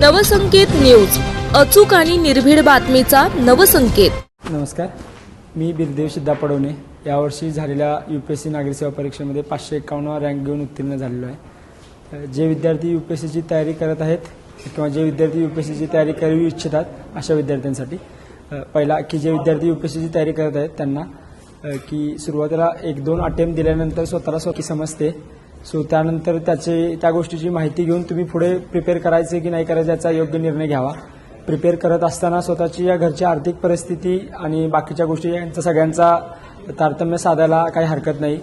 Navsanket news. अचूक आणि निर्भीड बातमीचा नवसंकेत. नमस्कार. मी बिरदेव सिद्धा पडवणे. यावर्षी झालेल्या यू पी एस सी नागरी सेवा परीक्षेमध्ये पाचशे एक्कावन्न रँक घेऊन उत्तीर्ण झालेलो आहे. जे विद्यार्थी यू पी एस सीची तयारी करत आहेत किंवा जे विद्यार्थी यू पी एस सीची तयारी करू इच्छितात अशा विद्यार्थ्यांसाठी पहिला की जे विद्यार्थी यू पी एस सीची तयारी करत आहेत त्यांना की सुरुवातीला एक दोन अटेम्प्ट दिल्यानंतर स्वतःला स्वतः समजते. सो त्यानंतर त्याचे त्या गोष्टीची माहिती घेऊन तुम्ही पुढे प्रिपेअर करायचे की नाही करायचं याचा योग्य निर्णय घ्यावा. प्रिपेअर करत असताना स्वतःची या घरची आर्थिक परिस्थिती आणि बाकीच्या गोष्टी यांचा सगळ्यांचा तारतम्य साधायला काही हरकत नाही.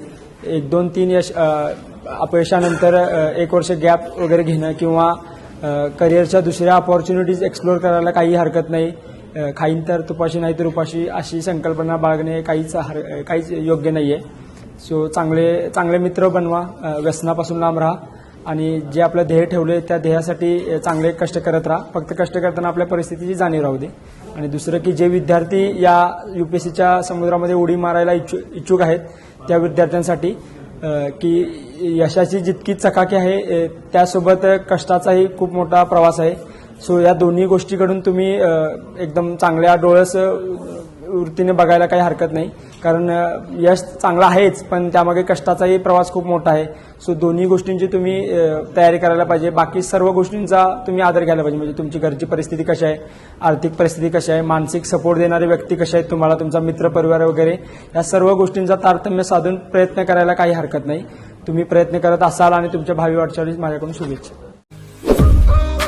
एक दोन तीन यश अपयशानंतर एक वर्ष गॅप वगैरे घेणं किंवा करिअरच्या दुसऱ्या अपॉर्च्युनिटीज एक्सप्लोर करायला काही हरकत नाही. खाईन तर तुपाशी नाही तर उपाशी अशी संकल्पना बाळगणे काहीच हर काहीच योग्य नाही आहे सो चांगले चांगले मित्र बनवा व्यसनापासून लांब राहा आणि जे आपलं ध्येय ठेवले त्या ध्येयासाठी चांगले कष्ट करत राहा. फक्त कष्ट करताना आपल्या परिस्थितीची जाणीव राहू दे. आणि दुसरं की जे विद्यार्थी या युपीएससीच्या समुद्रामध्ये उडी मारायला इच्छु इच्छुक आहेत त्या विद्यार्थ्यांसाठी की यशाची जितकी चकाकी आहे त्यासोबत कष्टाचाही खूप मोठा प्रवास आहे. सो या दोन्ही गोष्टीकडून तुम्ही एकदम चांगल्या डोळस वृत्तीने बघायला काही हरकत नाही. कारण यश चांगलं आहेच पण त्यामागे कष्टाचाही प्रवास खूप मोठा आहे. सो दोन्ही गोष्टींची तुम्ही तयारी करायला पाहिजे. बाकी सर्व गोष्टींचा तुम्ही आदर घ्यायला पाहिजे. म्हणजे तुमची घरची परिस्थिती कशी आहे आर्थिक परिस्थिती कशी आहे मानसिक सपोर्ट देणारे व्यक्ती कसे आहेत तुम्हाला तुमचा मित्र परिवार वगैरे या सर्व गोष्टींचा तारतम्य साधून प्रयत्न करायला काही हरकत नाही. तुम्ही प्रयत्न करत असाल आणि तुमच्या भावी वाटचालीस माझ्याकडून शुभेच्छा.